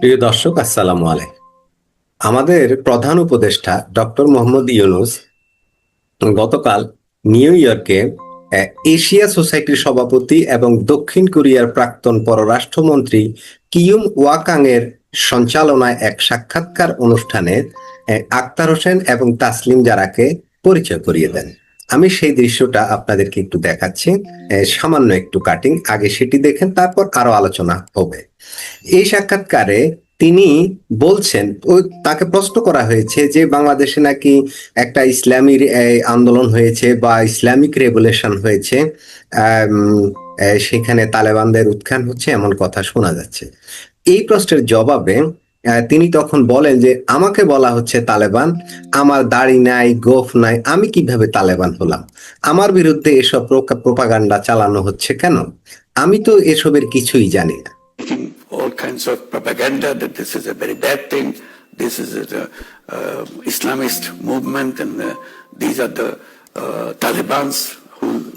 প্রিয় দর্শক, আসসালামু আলাইকুম। আমাদের প্রধান উপদেষ্টা ডক্টর মোহাম্মদ ইউনুস গতকাল নিউ ইয়র্কে এশিয়া সোসাইটির সভাপতি এবং দক্ষিণ কোরিয়ার প্রাক্তন পররাষ্ট্রমন্ত্রী কিউম ওয়াকাং এর সঞ্চালনায় এক সাক্ষাৎকার অনুষ্ঠানে আক্তার হোসেন এবং তাসলিম জারাকে পরিচয় করিয়ে দেন। আমি সেই দৃশ্যটা আপনাদেরকে একটু দেখাচ্ছি। সামান্য একটু কাটিং আগে সেটি দেখেন, তারপর আরও আলোচনা হবে। এই সাক্ষাৎকারে তিনি বলছেন, ও তাকে প্রশ্ন করা হয়েছে যে বাংলাদেশে নাকি একটা ইসলামীর আন্দোলন হয়েছে বা ইসলামিক রেভুলেশন হয়েছে। সেখানে তালেবানদের উত্থান হচ্ছে এমন কথা শোনা যাচ্ছে। এই প্রশ্নের জবাবে তিনি তখন বলেন যে আমাকে বলা হচ্ছে তালেবান আমার দাড়ি নাই গোফ নাই আমি কীভাবে তালেবান হলাম আমার বিরুদ্ধে এসব প্রোপাগান্ডা চালানো হচ্ছে কেন আমি তো এসবের কিছুই জানি না all kinds of propaganda that this is a very bad thing, this is a uh, Islamist movement, and uh, these are the uh, Talibans who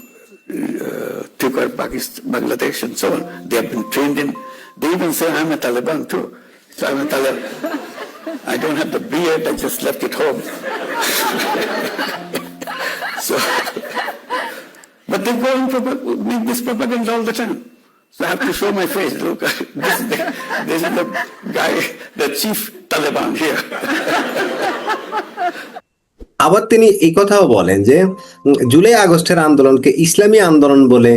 uh, took over Pakistan, Bangladesh, and so on. They have been trained in. They even say I'm a Taliban too. So I'm a Taliban. I don't have the beard. I just left it home. so, but they go and make this propaganda all the time. So I have to show my face. Look, this is the, this is the guy, the chief Taliban here. আবার তিনি এই কথাও বলেন যে জুলাই আগস্টের আন্দোলনকে ইসলামী আন্দোলন বলে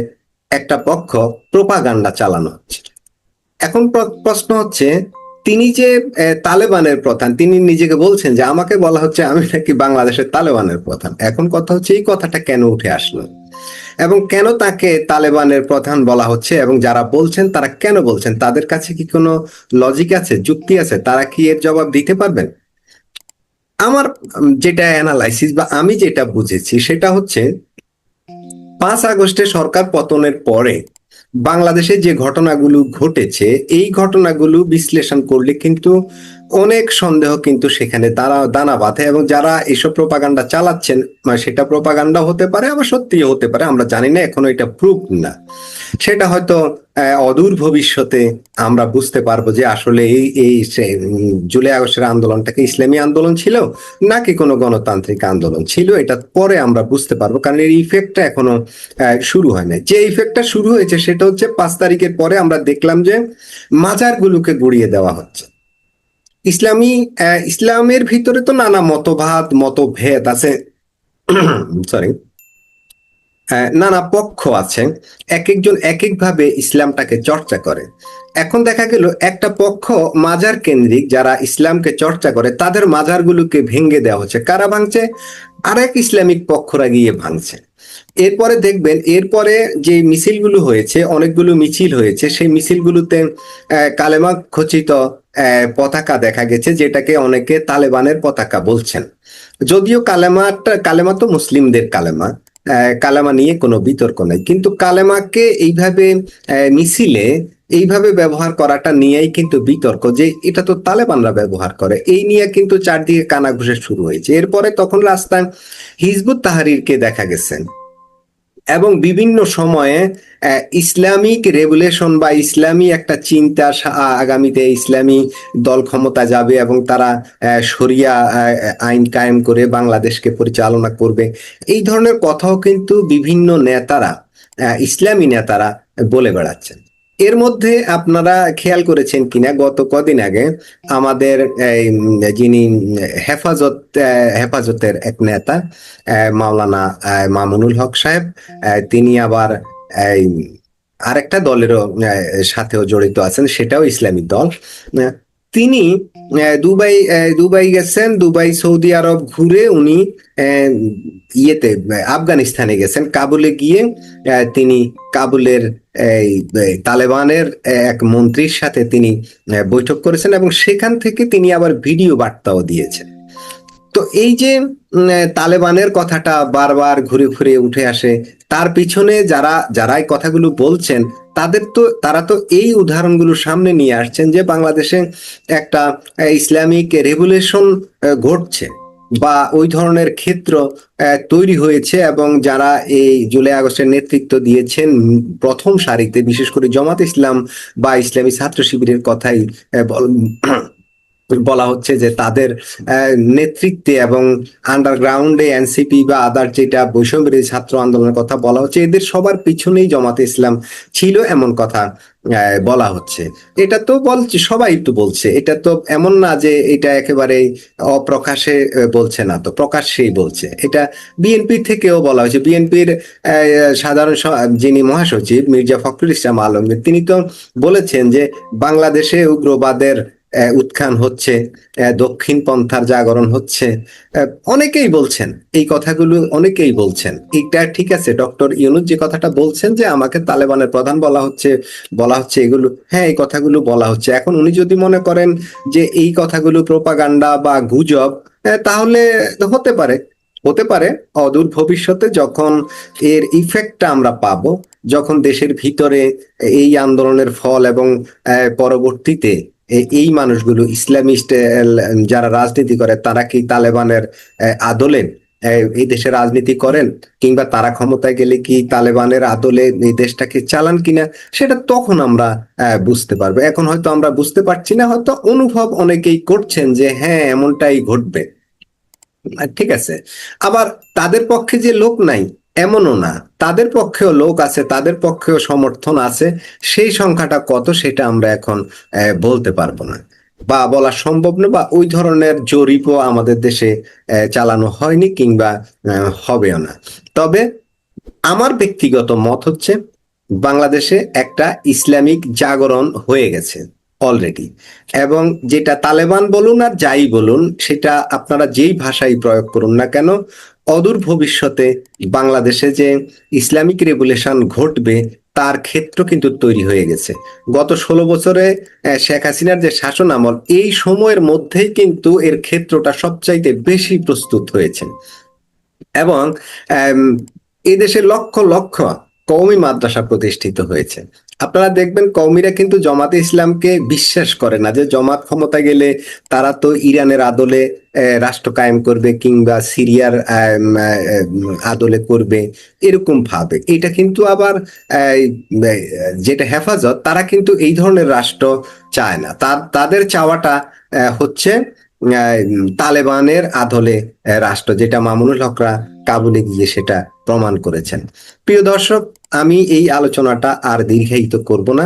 একটা পক্ষ প্রোপাগান্ডা চালানো হচ্ছে এখন প্রশ্ন হচ্ছে তিনি যে তালেবানের প্রধান, তিনি নিজেকে বলছেন যে, আমাকে বলা হচ্ছে আমি নাকি বাংলাদেশের তালেবানের প্রধান। এখন কথা হচ্ছে, এই কথাটা কেন উঠে আসলো? এবং কেন তাকে তালেবানের প্রধান বলা হচ্ছে? এবং যারা বলছেন, তারা কেন বলছেন? তাদের কাছে কি কোনো লজিক আছে, যুক্তি আছে? তারা কি এর জবাব দিতে পারবেন? আমার যেটা অ্যানালাইসিস বা আমি যেটা বুঝেছি, সেটা হচ্ছে, পাঁচ আগস্টে সরকার পতনের পরে বাংলাদেশে যে ঘটনাগুলো ঘটেছে এই ঘটনাগুলো বিশ্লেষণ করলে কিন্তু অনেক সন্দেহ কিন্তু সেখানে দানা দানা বাঁধে এবং যারা এসব প্রপাগান্ডা চালাচ্ছেন মানে সেটা প্রপাগান্ডা হতে পারে, আবার সত্যিও হতে পারে, আমরা জানি না, এখনও এটা প্রুফ না। সেটা হয়তো অদূর ভবিষ্যতে আমরা বুঝতে পারব যে আসলে এই এই জুলাই আগস্টের আন্দোলনটাকে ইসলামী আন্দোলন ছিল, নাকি কোনো গণতান্ত্রিক আন্দোলন ছিল, এটা পরে আমরা বুঝতে পারব, কারণ এর ইফেক্টটা এখনও শুরু হয় না যে ইফেক্টটা শুরু হয়েছে, সেটা হচ্ছে পাঁচ তারিখের পরে আমরা দেখলাম যে মাজারগুলোকে গুড়িয়ে দেওয়া হচ্ছে। ইসলামী ইসলামের ভিতরে তো নানা মতবাদ, মতভেদ আছে। সরি নানা পক্ষ আছে। এক একজন এক একভাবে ইসলামটাকে চর্চা করে। এখন দেখা গেল, একটা পক্ষ মাজার কেন্দ্রিক যারা ইসলামকে চর্চা করে, তাদের মাজারগুলোকে ভেঙে দেওয়া হচ্ছে। কারা ভাঙছে? আরেক ইসলামিক পক্ষরা গিয়ে ভাঙছে। এরপরে দেখবেন, এরপরে যে মিছিলগুলো হয়েছে, অনেকগুলো মিছিল হয়েছে, সেই মিছিলগুলোতে কালেমা খচিত পতাকা দেখা গেছে, যেটাকে অনেকে তালেবানের পতাকা বলছেন। যদিও কালেমাটা, কালেমা তো মুসলিমদের কালেমা কালেমা নিয়ে কোনো বিতর্ক নেই। কিন্তু কালেমাকে এইভাবে মিছিলে এইভাবে ব্যবহার করাটা নিয়েই কিন্তু বিতর্ক যে এটা তো তালেবানরা ব্যবহার করে। এই নিয়ে কিন্তু চারদিকে কানাঘুষে শুরু হয়েছে। এরপরে তখন রাস্তায় হিজবুত তাহারিরকে দেখা গেছে। এবং বিভিন্ন সময়ে ইসলামিক রেগুলেশন বা ইসলামী একটা চিন্তা আগামীতে ইসলামী দল ক্ষমতা যাবে এবং তারা সরিয়া আইন কায়েম করে বাংলাদেশকে পরিচালনা করবে। এই ধরনের কথাও কিন্তু বিভিন্ন নেতারা ইসলামী নেতারা বলে বেড়াচ্ছেন। এর মধ্যে আপনারা খেয়াল করেছেন কিনা, গত কদিন আগে আমাদের যিনি হেফাজত, হেফাজতের এক নেতা মাওলানা মামুনুল হক সাহেব তিনি আবার আরেকটা দলেরও সাথেও জড়িত আছেন, সেটাও ইসলামিক দল। তিনি দুবাই দুবাই গেছেন, দুবাই, সৌদি আরব ঘুরে উনি ইয়েতে আফগানিস্তানে গেছেন। কাবুলে গিয়ে তিনি কাবুলের তালেবানের এক মন্ত্রীর সাথে তিনি বৈঠক করেছেন এবং সেখান থেকে তিনি আবার ভিডিও বার্তাও দিয়েছেন। তো এই যে তালেবানের কথাটা বারবার ঘুরে ঘুরে উঠে আসে, তার পিছনে যারা যারা এই কথাগুলো বলছেন তাদের তো, তারা তো এই উদাহরণগুলো সামনে নিয়ে আসছেন যে বাংলাদেশে একটা ইসলামিক রেভুলেশন ঘটছে বা ওই ধরনের ক্ষেত্র তৈরি হয়েছে এবং যারা এই জুলাই আগস্টের নেতৃত্ব দিয়েছেন প্রথম সারিতে, বিশেষ করে জমাত ইসলাম বা ইসলামী ছাত্র শিবিরের কথাই বল- হচ্ছে যে তাদের নেতৃত্বে এবং আন্ডারগ্রাউন্ডে এনসিপি বা আদার যেটা বৈষম্য বিরোধী ছাত্র আন্দোলনের কথা বলা হচ্ছে, এদের সবার পিছনেই জমাতে ইসলাম ছিল এমন কথা বলা হচ্ছে। এটা তো বলছে সবাই তো বলছে। এটা তো এমন না যে এটা একেবারে অপ্রকাশে বলছে না তো, প্রকাশ্যেই বলছে। এটা বিএনপি থেকেও বলা হয়েছে। বিএনপির সাধারণ যিনি মহাসচিব মির্জা ফখরুল ইসলাম আলমগীর, তিনি তো বলেছেন যে বাংলাদেশে উগ্রবাদের উত্থান হচ্ছে দক্ষিণ পন্থার জাগরণ হচ্ছে। অনেকেই বলছেন, এই কথাগুলো অনেকেই বলছেন। এটা ঠিক আছে, ডক্টর ইউনুস যে কথাটা বলছেন যে আমাকে তালেবানের প্রধান বলা হচ্ছে বলা হচ্ছে এগুলো হ্যাঁ এই কথাগুলো বলা হচ্ছে। এখন উনি যদি মনে করেন যে এই কথাগুলো প্রোপাগান্ডা বা গুজব তাহলে হতে পারে হতে পারে। অদূর ভবিষ্যতে যখন এর ইফেক্টটা আমরা পাবো, যখন দেশের ভিতরে এই আন্দোলনের ফল এবং পরবর্তীতে এই মানুষগুলো ইসলামিস্ট যারা রাজনীতি করে, তারা কি তালেবানের আদলে এই দেশে রাজনীতি করেন? কিংবা তারা ক্ষমতায় গেলে কি তালেবানের আদলে এই দেশটাকে চালান কিনা? সেটা তখন আমরা বুঝতে পারব। এখন হয়তো আমরা বুঝতে পারছি না, হয়তো অনুভব অনেকেই করছেন যে হ্যাঁ এমনটাই ঘটবে। ঠিক আছে। আবার তাদের পক্ষে যে লোক নাই এমনও না। তাদের পক্ষেও লোক আছে, তাদের পক্ষেও সমর্থন আছে। সেই সংখ্যাটা কত সেটা আমরা এখন বলতে পারব না। বা বলা সম্ভব না বা ওই ধরনের জরিপও আমাদের দেশে চালানো হয়নি কিংবা হবেও না। তবে আমার ব্যক্তিগত মত হচ্ছে, বাংলাদেশে একটা ইসলামিক জাগরণ হয়ে গেছে অলরেডি এবং যেটা তালেবান বলুন আর যাই বলুন, সেটা আপনারা যেই ভাষাই প্রয়োগ করুন না কেন অদূর ভবিষ্যতে বাংলাদেশে যে ইসলামিক রেগুলেশন ঘটবে, তার ক্ষেত্র কিন্তু তৈরি হয়ে গেছে। গত ষোলো বছরে শেখ হাসিনার যে শাসন আমল, এই সময়ের মধ্যেই কিন্তু এর ক্ষেত্রটা সবচাইতে বেশি প্রস্তুত হয়েছে। এবং এদেশে লক্ষ লক্ষ কওমি মাদ্রাসা প্রতিষ্ঠিত হয়েছে। আপনারা দেখবেন কওমিরা কিন্তু জমাতে ইসলামকে বিশ্বাস করে না যে জমাত ক্ষমতা গেলে তারা তো ইরানের আদলে রাষ্ট্র কায়েম করবে কিংবা সিরিয়ার আদলে করবে, এরকম ভাবে। এটা কিন্তু আবার যেটা হেফাজত, তারা কিন্তু এই ধরনের রাষ্ট্র চায় না। তাদের চাওয়াটা হচ্ছে তালেবানের আদলে রাষ্ট্র যেটা মামুনুল হকরা কাবুলে গিয়ে সেটা প্রমাণ করেছেন। প্রিয় দর্শক, আমি এই আলোচনাটা আর দীর্ঘায়িত করব না।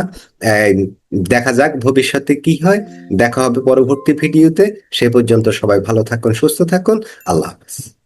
দেখা যাক ভবিষ্যতে কি হয়। দেখা হবে পরবর্তী ভিডিওতে। সে পর্যন্ত সবাই ভালো থাকুন, সুস্থ থাকুন। আল্লাহ হাফেজ।